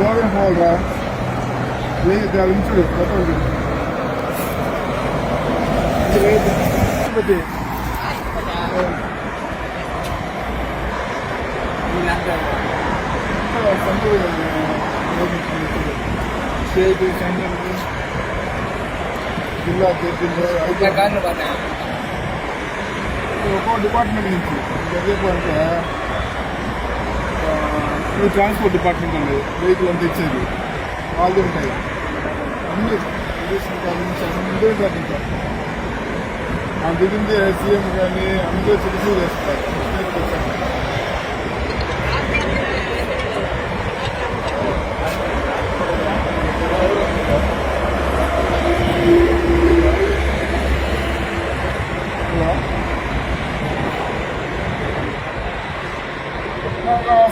Slogan holder, they, they are insured. That was it. State center జిల్లా ఒక్కో ini? నుంచి చదివేపు అంటే ఇది ట్రాన్స్పోర్ట్ డిపార్ట్మెంట్ ఉండేది వెహికల్ అంతా ఇచ్చేది. వాళ్ళు ఉంటాయి. అన్ని అందరూ ఆ దిగింది సీఎం కానీ అందరూ చిరుసూ చేస్తారు. Hello?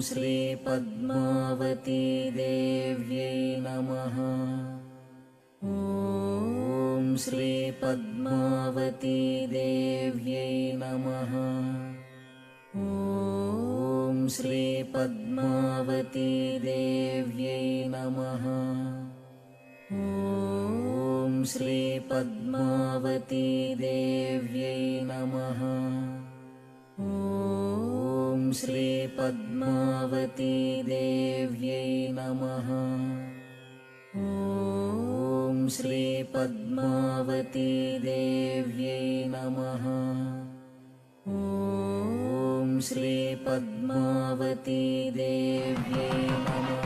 श्रीपद्मावती देव्यै नमः। ॐ श्रीपद्मावती देव्यै नमः। ॐ श्रीपद्मावती देव्यै नमः। ॐ श्रीपद्मावती देव्यै नमः श्रीपद्मावती देव्यै नमः। ॐ श्रीपद्मावती देव्यै नमः। ॐ श्रीपद्मावती देव्यै नमः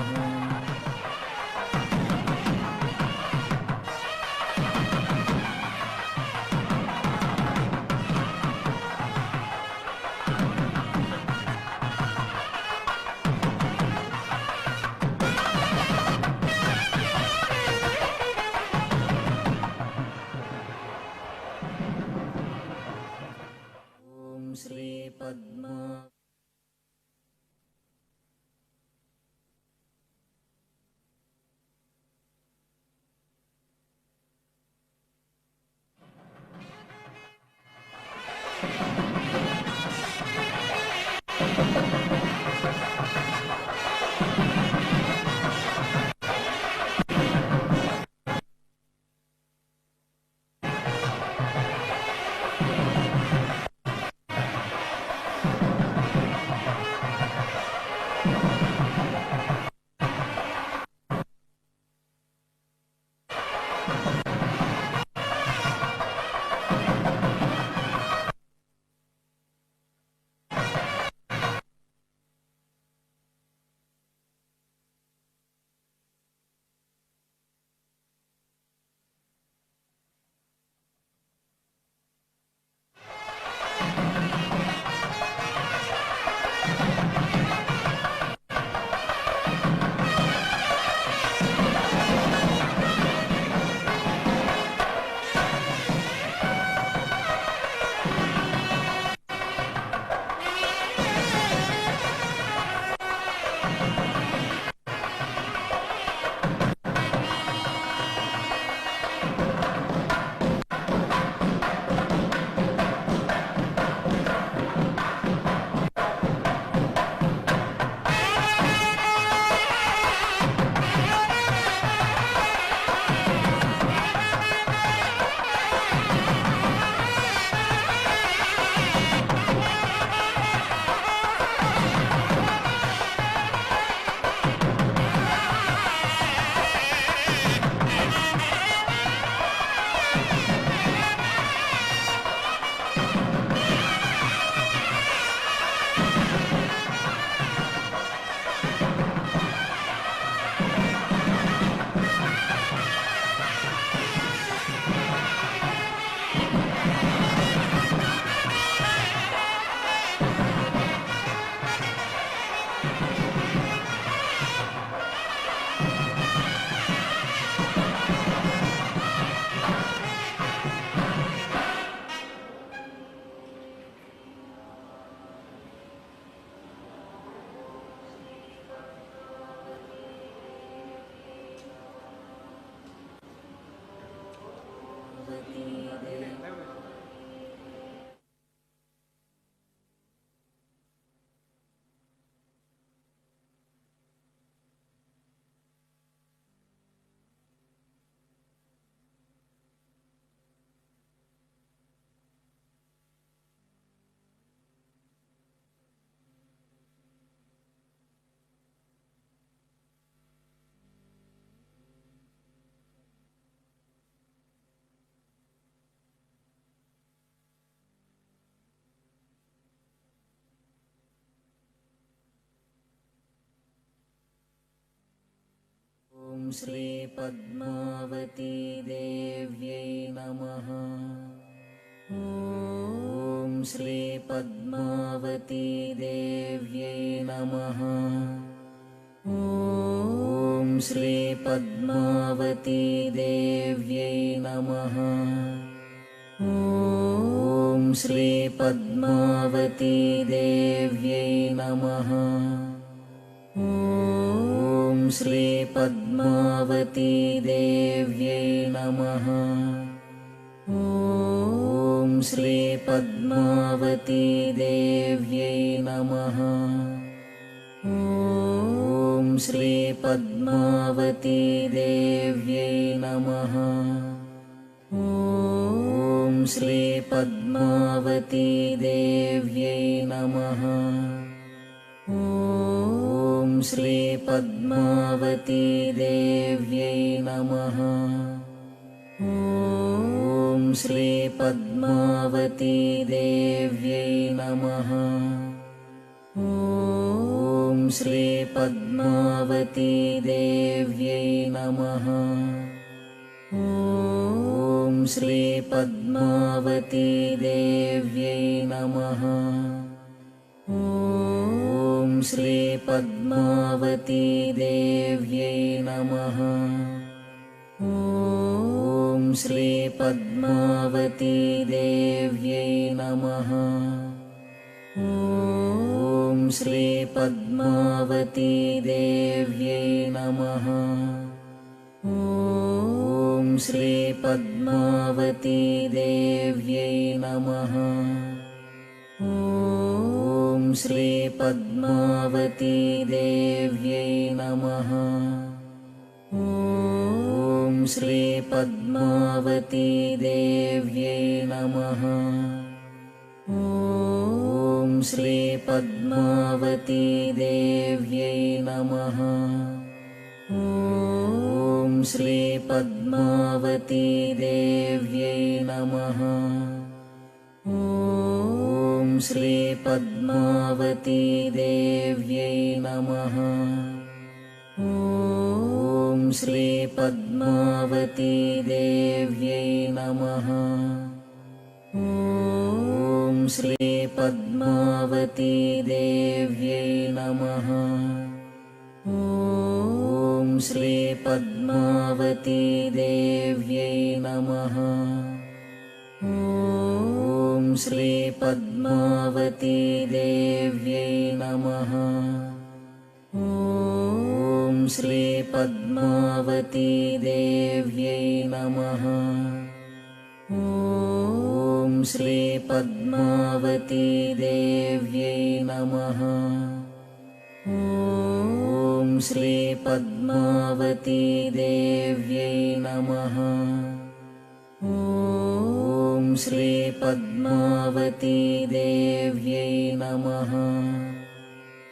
श्रीपद्मावती देव्यै नमः। ॐ श्रीपद्मावती देव्यै नमः। ॐ श्रीपद्मावती देव्यै नमः। ॐ श्रीपद्मावती देव्यै नमः। ॐ श्रीपद्मावती देव्यै नमः। ॐ श्रीपद्मावती देव्यै नमः। ॐ श्रीपद्मावती देव्यै नमः। ॐ श्रीपद्मावती देव्यै नमः। ॐ श्रीपद्मावती देव्यै नमः। ॐ श्रीपद्मावती देव्यै नमः। ॐ श्रीपद्मावती देव्यै नमः। ॐ श्रीपद्मावती देव्यै नमः श्रीपद्मावती देव्यै नमः। ॐ श्रीपद्मावती देव्यै नमः। ॐ श्रीपद्मावती देव्यै नमः। ॐ श्रीपद्मावती देव्यै नमः। ॐ श्रीपद्मावती देव्यै नमः। ॐ श्रीपद्मावती देव्यै नमः। ॐ श्रीपद्मावती देव्यै नमः। ॐ श्रीपद्मावती देव्यै नमः श्रीपद्मावती देव्यै नमः। ॐ श्रीपद्मावती देव्यै नमः। ॐ श्रीपद्मावती देव्यै नमः। ॐ श्रीपद्मावती देव्यै नमः। ॐ श्रीपद्मावती देव्यै नमः। ॐ श्रीपद्मावती देव्यै नमः। ॐ श्रीपद्मावती देव्यै नमः। ॐ श्रीपद्मावती देव्यै नमः श्रीपद्मावती देव्यै नमः।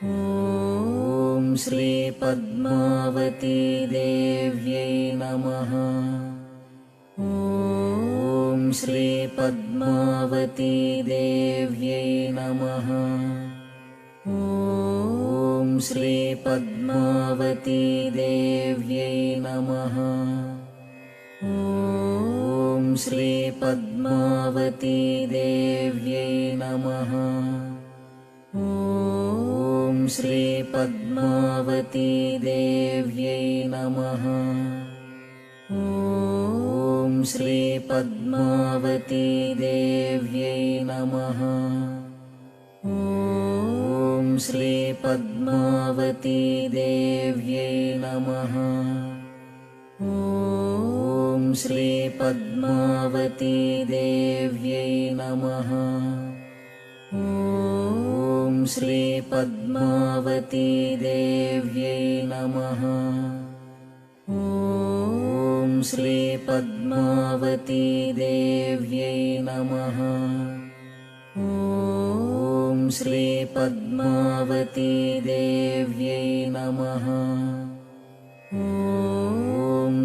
ॐ श्रीपद्मावती देव्यै नमः। ॐ श्रीपद्मावती देव्यै नमः। ॐ श्रीपद्मावती देव्यै नमः। ॐ श्रीपद्मावती देव्यै नमः। ॐ श्रीपद्मावती देव्यै नमः। ॐ श्रीपद्मावती देव्यै नमः। ॐ श्रीपद्मावती देव्यै नमः। ॐ श्रीपद्मावती देव्यै नमः। ॐ श्रीपद्मावती देव्यै नमः। ॐ श्रीपद्मावती देव्यै नमः। ॐ श्रीपद्मावती देव्यै नमः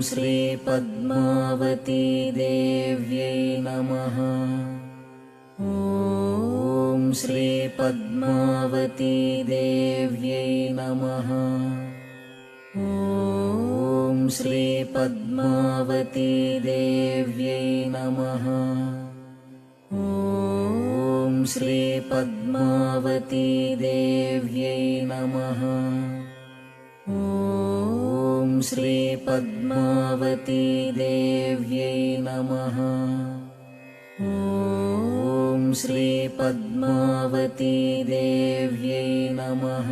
श्रीपद्मावती देव्यै नमः। ॐ श्रीपद्मावती देव्यै नमः। ॐ श्रीपद्मावती देव्यै नमः। ॐ श्रीपद्मावती देव्यै नमः श्रीपद्मावती देव्यै नमः। ॐ श्रीपद्मावती देव्यै नमः।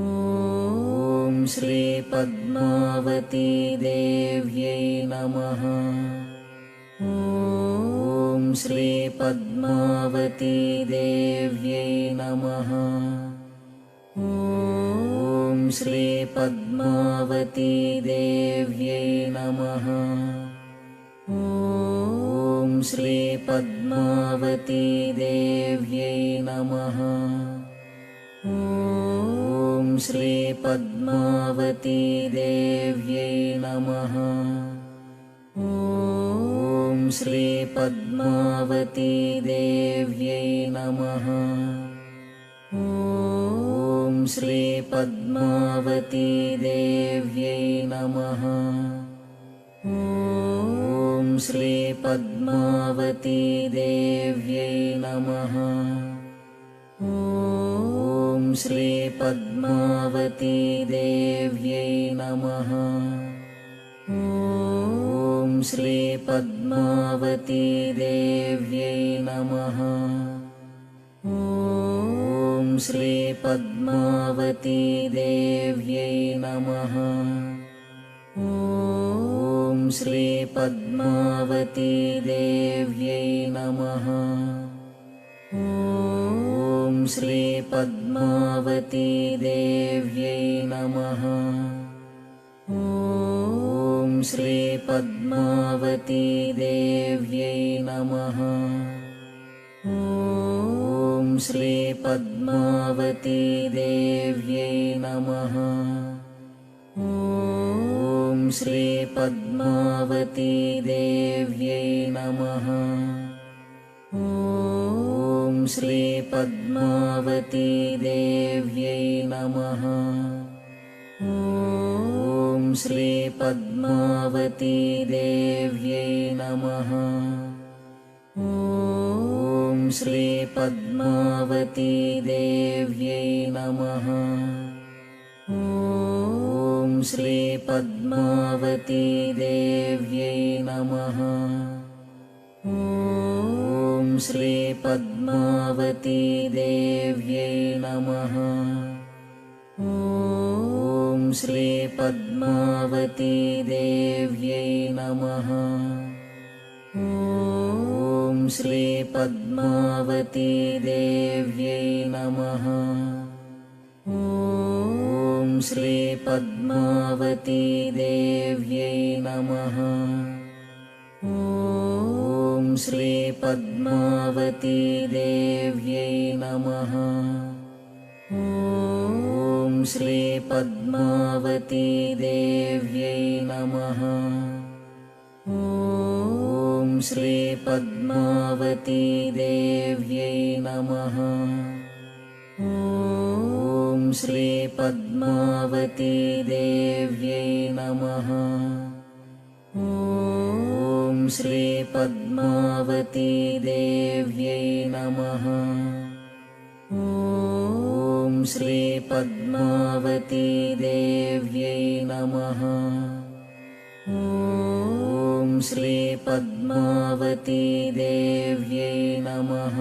ॐ श्रीपद्मावती देव्यै नमः। ॐ श्रीपद्मावती देव्यै नमः श्रीपद्मावती देव्यै नमः। ॐ श्रीपद्मावती देव्यै नमः। ॐ श्रीपद्मावती देव्यै नमः। ॐ श्रीपद्मावती देव्यै नमः। ॐ श्रीपद्मावती देव्यै नमः। ॐ श्रीपद्मावती देव्यै नमः। ॐ श्रीपद्मावती देव्यै नमः। ॐ श्रीपद्मावती देव्यै नमः श्रीपद्मावती देव्यै नमः। ॐ श्रीपद्मावती देव्यै नमः। ॐ श्रीपद्मावती देव्यै नमः। ॐ श्रीपद्मावती देव्यै नमः श्रीपद्मावती देव्यै नमः। ॐ श्रीपद्मावती देव्यै नमः। ॐ श्रीपद्मावती देव्यै नमः। ॐ श्रीपद्मावती देव्यै नमः श्रीपद्मावती देव्यै नमः। ॐ श्रीपद्मावती देव्यै नमः। ॐ श्रीपद्मावती देव्यै नमः। ॐ श्रीपद्मावती देव्यै नमः श्रीपद्मावती देव्यै नमः। ॐ श्रीपद्मावती देव्यै नमः। ॐ श्रीपद्मावती देव्यै नमः। ॐ श्रीपद्मावती देव्यै नमः। ॐ ری پوتی پتی پوتی پم श्रीपद्मावती देव्यै नमः।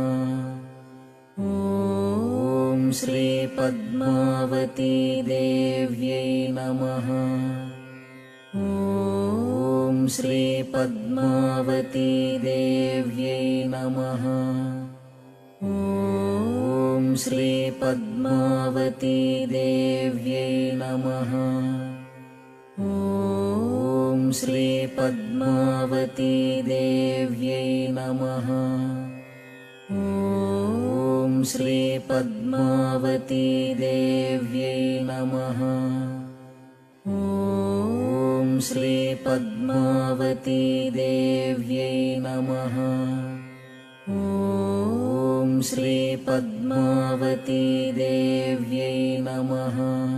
ॐ श्रीपद्मावती देव्यै नमः। ॐ श्रीपद्मावती देव्यै नमः। ॐ श्रीपद्मावती देव्यै नमः श्रीपद्मावती देव्यै नमः। ॐ श्रीपद्मावती देव्यै नमः। ॐ श्रीपद्मावती देव्यै नमः। ॐ श्रीपद्मावती देव्यै नमः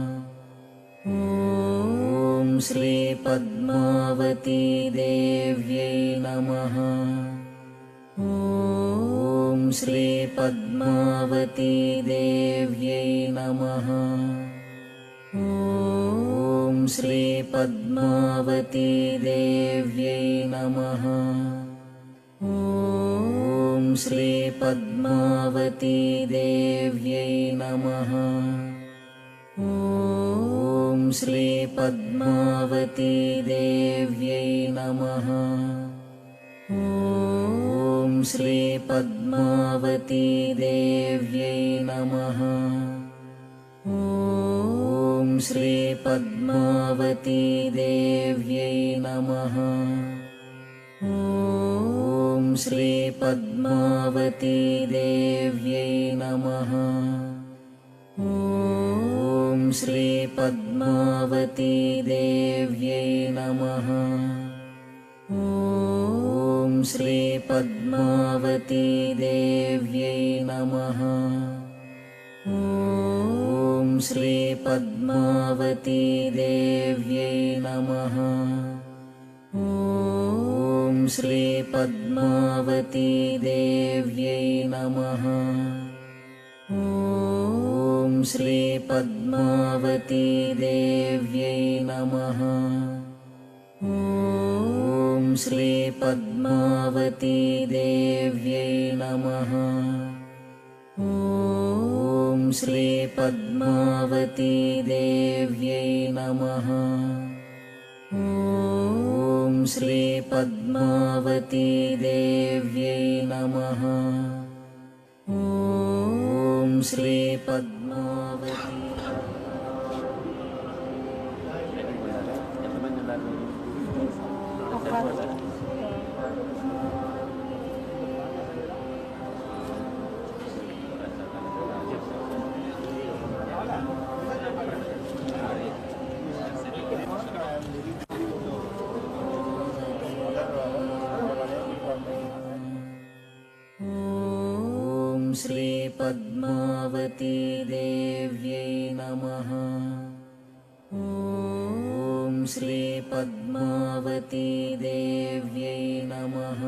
श्रीपद्मावती देव्यै नमः। ॐ श्रीपद्मावती देव्यै नमः। ॐ श्रीपद्मावती देव्यै नमः। ॐ श्रीपद्मावती देव्यै नमः श्रीपद्मावती देव्यै नमः। ॐ श्रीपद्मावती देव्यै नमः। ॐ श्रीपद्मावती देव्यै नमः। ॐ श्रीपद्मावती देव्यै नमः। ॐ श्रीपद्मावती देव्यै नमः। ॐ श्रीपद्मावती देव्यै नमः। ॐ श्रीपद्मावती देव्यै नमः। ॐ श्रीपद्मावती देव्यै नमः श्रीपद्मावती देव्यै नमः। ॐ श्रीपद्मावती देव्यै नमः। ॐ श्रीपद्मावती देव्यै नमः। ॐ श्रीपद्मावती देव्यै नमः। ॐ श्रीपद्मावती Sri श्रीपद्मावती देव्यै नमः। ॐ श्रीपद्मावती देव्यै नमः।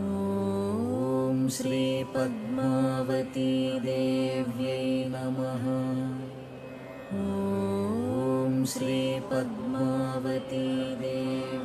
ॐ श्रीपद्मावती देव्यै नमः। ॐ श्रीपद्मावती देव्यै